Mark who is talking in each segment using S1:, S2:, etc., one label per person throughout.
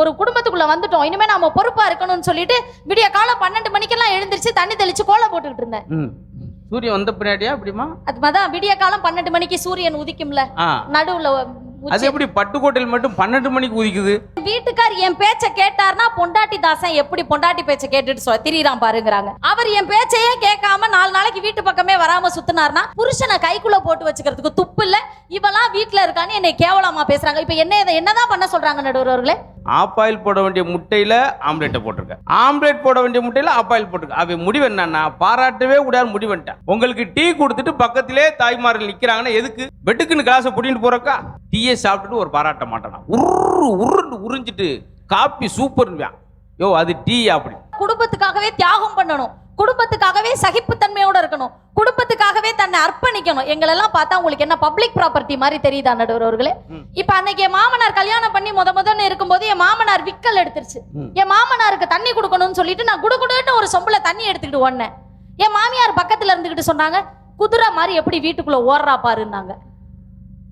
S1: ஒரு குடும்பத்துக்குள்ள வந்துட்டோம். இனிமே நாம பொறுப்பா இருக்கணும்னு சொல்லிட்டு விடிய காலம் பன்னெண்டு மணிக்கெல்லாம் எழுந்திருச்சு தண்ணி தெளிச்சு கோலம் போட்டுக்கிட்டு இருந்தேன்.
S2: சூரியன் வந்த பின்னாடியா அப்படிமா
S1: அது அதான் விடிய காலம் பன்னெண்டு மணிக்கு சூரியன் உதிக்கும்ல. நடுவுல
S2: அது எப்படி பட்டுக்கோட்டையில் மட்டும் பன்னெண்டு மணிக்கு உதிக்குது?
S1: வீட்டுக்கார் என் பேச்ச கேட்டார்னா பொண்டாட்டி தாசன் எப்படி பொண்டாட்டி பேச்ச கேட்டுட்டு சொ திரியறான் பாருங்கறாங்க. அவர் என் பேச்சையே கேட்காம நாலு நாளைக்கு வீட்டு பக்கமே வராம சுத்தினார்னா புருஷனை கைக்குள்ள போட்டு வச்சுக்கிறதுக்கு துப்பு இல்ல. இவெல்லாம் வீட்டுல இருக்கான்னு என்னை கேவலமா பேசுறாங்க. இப்ப என்ன என்னதான் பண்ண சொல்றாங்க நடுவர்களே
S2: ஆப்பாயில் போட வேண்டிய முட்டையில ஆம்லெட்டை போட்டிருக்க. ஆம்லெட் போட வேண்டிய முட்டையில ஆப்பாயில் போட்டிருக்க. அவன் முடிவு என்னன்னா பாராட்டவே கூடாது முடிவன்ட்டான் உங்களுக்கு டீ கொடுத்துட்டு பக்கத்திலே தாய்மார்கள் நிக்கிறாங்கன்னா எதுக்கு? வெட்டுக்குன்னு கிளாஸை புடிட்டு போறக்கா? டீயை சாப்பிட்டுட்டு ஒரு பாராட்ட மாட்டானா? உரு உருன்னு உறிஞ்சிட்டு காப்பி சூப்பர்னுவான் யோ அது டீ அப்படி.
S1: குடும்பத்துக்காகவே தியாகம் பண்ணணும். குடும்பத்துக்காகவே சகிப்புத்தன்மையோட இருக்கணும். குடும்பத்துக்காகவே தன்னை அர்ப்பணிக்கணும். எங்களெல்லாம் பார்த்தா உங்களுக்கு என்ன பப்ளிக் ப்ராப்பர்ட்டி மாதிரி தெரியுதா நடுவர்களே
S2: ம்.
S1: இப்ப அன்னைக்கு என் மாமனார் கல்யாணம் பண்ணி முத முதன்னு இருக்கும்போது என் மாமனார் விக்கல் எடுத்துருச்சு. என் மாமனாருக்கு தண்ணி கொடுக்கணும்னு சொல்லிட்டு நான் குடுகுடுன்னு ஒரு சொம்புல தண்ணி எடுத்துக்கிட்டு ஓடினேன். என் மாமியார் பக்கத்துல இருந்துகிட்டு சொன்னாங்க குதிரை மாதிரி எப்படி வீட்டுக்குள்ள ஓடுறா பாருன்னாங்க.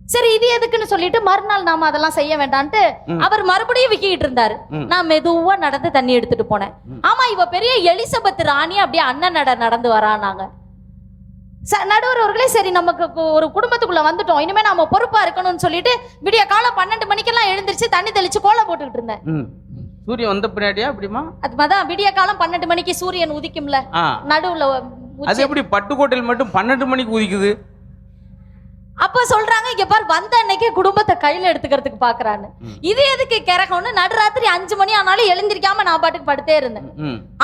S1: சரி இது எதுக்குன்னு சொல்லிட்டு மறுநாள் நாம அதெல்லாம் செய்ய வேண்டான்ட்டு. அவர் மறுபடியும் விக்கிட்டு இருந்தாரு. நான் மெதுவா நடந்து தண்ணி எடுத்துட்டு போனேன். ஆமா இவ பெரிய எலிசபெத் ராணி அப்படியே அண்ணன் நட நடந்து வரானாங்க. ச- நடுவர் அவர்களே சரி நமக்கு ஒரு குடும்பத்துக்குள்ள வந்துட்டோம். இனிமே நாம பொறுப்பா இருக்கணும்னு சொல்லிட்டு விடிய காலம் பன்னெண்டு மணிக்கெல்லாம் எழுந்திருச்சு தண்ணி தெளிச்சு கோலம் போட்டுக்கிட்டு இருந்தேன்.
S2: சூரியன் வந்த பின்னாடியா அப்படிமா
S1: அது அதான் விடிய காலம் பன்னெண்டு மணிக்கு சூரியன் உதிக்கும்ல. நடுவுல
S2: அது எப்படி பட்டுக்கோட்டையில் மட்டும் பன்னெண்டு மணிக்கு உதிக்குது?
S1: அப்ப சொல்றாங்க இங்க பார் வந்த அன்னைக்கே குடும்பத்தை கையில எடுத்துக்கிறதுக்கு பாக்குறான்னு. இது எதுக்கு கிறகம்னு நடுராத்திரி அஞ்சு மணி ஆனாலும் எழுந்திருக்காம நான் பாட்டுக்கு படுத்தே இருந்தேன்.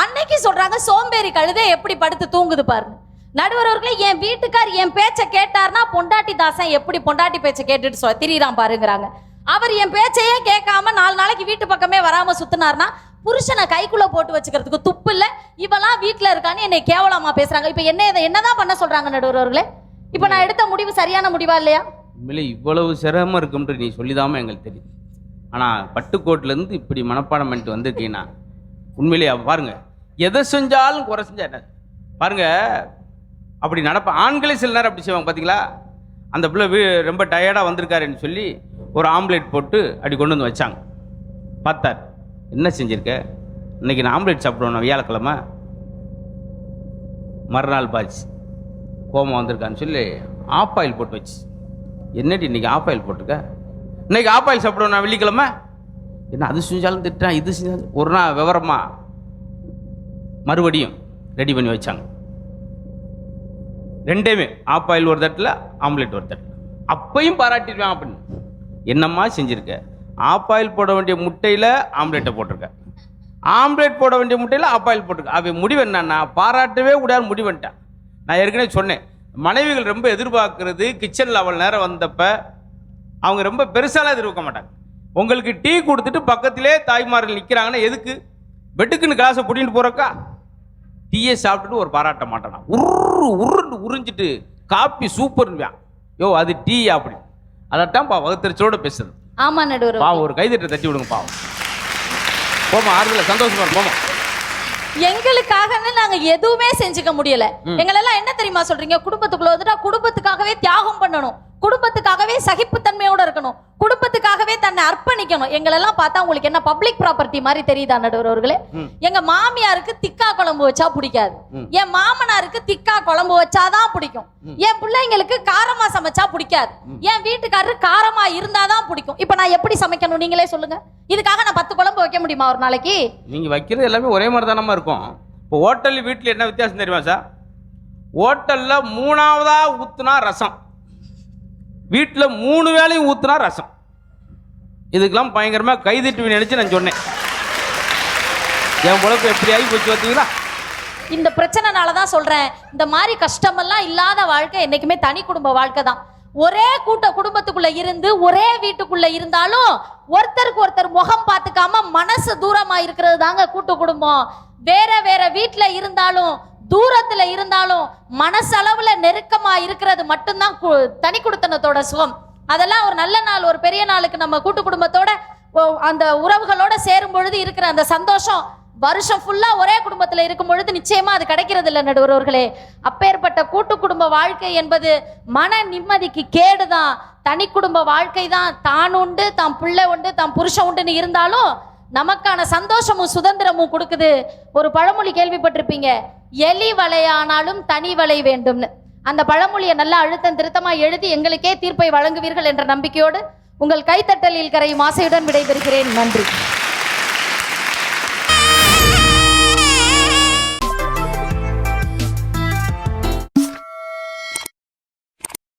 S1: அன்னைக்கு சொல்றாங்க சோம்பேறி கழுதை எப்படி படுத்து தூங்குது பாருங்க நடுவர் அவர்களே என் வீட்டுக்கார் என் பேச்ச கேட்டார்னா பொண்டாட்டி தாசன் எப்படி பொண்டாட்டி பேச்ச கேட்டுட்டு திரியறான் பாருங்கறாங்க. அவர் என் பேச்சையே கேட்காம நாலு நாளைக்கு வீட்டு பக்கமே வராம சுத்தினார்னா புருஷனை கைக்குள்ள போட்டு வச்சுக்கிறதுக்கு துப்பு இல்ல. இவெல்லாம் வீட்டுல இருக்கான்னு என்னை கேவலமா பேசுறாங்க. இப்ப என்ன என்னதான் பண்ண சொல்றாங்க நடுவர் அவர்களே இப்போ நான் எடுத்த முடிவு சரியான முடிவா இல்லையா?
S2: உண்மையிலே இவ்வளவு சிரமம் இருக்கும்ன்ற நீ சொல்லிதாம எங்களுக்கு தெரியும் ஆனால் பட்டுக்கோட்டிலேருந்து இப்படி மனப்பாடம் பண்ணிட்டு வந்திருக்கீங்கன்னா உண்மையிலேயே பாருங்க எதை செஞ்சாலும் குறை செஞ்சா என்ன? பாருங்க அப்படி நடப்ப ஆண்களே சில நேரம் அப்படி செய்வாங்க பார்த்தீங்களா அந்த பிள்ளை ரொம்ப டயர்டாக வந்திருக்காருன்னு சொல்லி ஒரு ஆம்லேட் போட்டு அப்படி கொண்டு வந்து வச்சாங்க. பார்த்தார் என்ன செஞ்சுருக்க? இன்னைக்கு நான் ஆம்லேட் சாப்பிடுவோம் நான் வியாழக்கிழமை. மறுநாள் பாச்சு கோபம் வந்திருக்கான்னு சொல்லி ஆப் ஆயில் போட்டு வச்சு. என்னடி இன்னைக்கு ஆப் ஆயில் போட்டிருக்க? இன்றைக்கி ஆப் ஆயில் சாப்பிடுவோம் நான் வெள்ளிக்கிழமை? என்ன அது செஞ்சாலும் திட்டான் இது செஞ்சாலும் ஒரு நாள் விவரமா? மறுபடியும் ரெடி பண்ணி வச்சாங்க. ரெண்டேமே ஆப் ஆயில் ஒரு தட்டில் ஆம்லெட் ஒரு தட்டில். அப்பையும் பாராட்டிடுவேன் அப்படின்னு. என்னம்மா செஞ்சுருக்க? ஆஃப் ஆயில் போட வேண்டிய முட்டையில் ஆம்லெட்டை போட்டிருக்க. ஆம்லெட் போட வேண்டிய முட்டையில் ஆப் ஆயில் போட்டிருக்க. அவன் முடிவு என்னன்னா பாராட்டவே கூடாது முடிவுன்ட்டான் நான் ஏற்கனவே சொன்னேன். மனைவிகள் ரொம்ப எதிர்பார்க்கறது கிச்சனில் அவள் நேரம் வந்தப்ப அவங்க ரொம்ப பெருசாலாம் எதிர்பார்க்க மாட்டாங்க. உங்களுக்கு டீ கொடுத்துட்டு பக்கத்திலே தாய்மார்கள் நிற்கிறாங்கன்னா எதுக்கு? வெட்டுக்குன்னு கிளாஸை புடிட்டு போறக்கா டீயை சாப்பிட்டுட்டு ஒரு பாராட்ட மாட்டானா. உரு உருன்னு உறிஞ்சிட்டு காப்பி சூப்பர்னுவான் யோ அது டீ அப்படி. அதைத்தான் பா வகுத்தறிச்சோட பேசுது
S1: ஆமா நடுவர்.
S2: பாவம் ஒரு கைதட்டை தட்டி விடுங்க பாவம். போமா ஆறுதல சந்தோஷமா போமா
S1: எங்களுக்காகன்னு நாங்க எதுவுமே செஞ்சுக்க முடியல. எங்களெல்லாம் என்ன தெரியுமா சொல்றீங்க? குடும்பத்துக்குள்ள வந்துட்டா குடும்பத்துக்காகவே தியாகம் பண்ணணும். குடும்பத்துக்காகவே சகிப்புத்தன்மையோட இருக்கணும். குடும்பத்துக்காகவே தன்னை அர்ப்பணிக்கணும். எங்களெல்லாம் பார்த்தா உங்களுக்கு என்ன பப்ளிக் ப்ராப்பர்ட்டி மாதிரி தெரியுதா நடுவர் அவர்களே?
S2: ம்.
S1: எங்க மாமியாருக்கு திக்கா குழம்பு வச்சா பிடிக்காது. என் மாமனாருக்கு திக்கா குழம்பு வச்சாதான் பிடிக்கும். என் பிள்ளைங்களுக்கு காரமா சமைச்சா பிடிக்காது. என் வீட்டுக்காரரு காரமா இருந்தாதான் பிடிக்கும். இப்ப நான் எப்படி சமைக்கணும் நீங்களே சொல்லுங்க. இதுக்காக நான் பத்து குழம்பு வைக்க முடியுமா ஒரு நாளைக்கு?
S2: நீங்க வைக்கிறது எல்லாமே ஒரே மாதிரி தானமா இருக்கும். இப்போ ஹோட்டல் வீட்டில் என்ன வித்தியாசம் தெரியுமா சார்? ஹோட்டல்ல மூணாவதா ஊத்துனா ரசம். வீட்டில் மூணு வேளையும் ஊத்துனா ரசம். இதுக்கெல்லாம் பயங்கரமாக கைதட்டு நினைச்சு நான் சொன்னேன். என் பொழப்பு எப்படி ஆகி போச்சு பார்த்தீங்களா?
S1: இந்த பிரச்சனைனால தான் சொல்கிறேன் இந்த மாதிரி கஷ்டமெல்லாம் இல்லாத வாழ்க்கை என்றைக்குமே தனி குடும்ப வாழ்க்கை தான். ஒரே கூட்ட குடும்பத்துக்குள்ள இருந்து ஒரே வீட்டுக்குள்ள இருந்தாலும் ஒருத்தருக்கு ஒருத்தர் முகம் பார்த்துக்காம மனசு தூரமா இருக்கிறது தாங்க கூட்டு குடும்பம். வேற வேற வீட்டுல இருந்தாலும் தூரத்துல இருந்தாலும் மனசளவுல நெருக்கமா இருக்கிறது மட்டும்தான் கு- தனி குடுத்தனத்தோட சுகம். அதெல்லாம் ஒரு நல்ல நாள் ஒரு பெரிய நாளுக்கு நம்ம கூட்டு குடும்பத்தோட ஓ- அந்த உறவுகளோட சேரும் பொழுது இருக்கிற அந்த சந்தோஷம் வருஷம் ஃபுல்லா ஒரே குடும்பத்துல இருக்கும் பொழுது நிச்சயமா அது கிடைக்கிறது இல்லை நடுவர்களே அப்பேற்பட்ட கூட்டு குடும்ப வாழ்க்கை என்பது மன நிம்மதிக்கு கேடுதான். தனி குடும்ப வாழ்க்கை தான் தான் உண்டு தான் பிள்ளை உண்டு தான் புருஷன் உண்டுன்னு இருந்தாலும் நமக்கான சந்தோஷமும் சுதந்திரமும் கொடுக்குது. ஒரு பழமொழி கேள்விப்பட்டிருப்பீங்க எலி வலையானாலும் தனி வலை வேண்டும்னு. அந்த பழமொழியை நல்லா அழுத்தம் திருத்தமாக எழுதி எங்களுக்கே தீர்ப்பை வழங்குவீர்கள் என்ற நம்பிக்கையோடு உங்கள் கைத்தட்டலில் கரையும் ஆசையுடன் விடைபெறுகிறேன். நன்றி.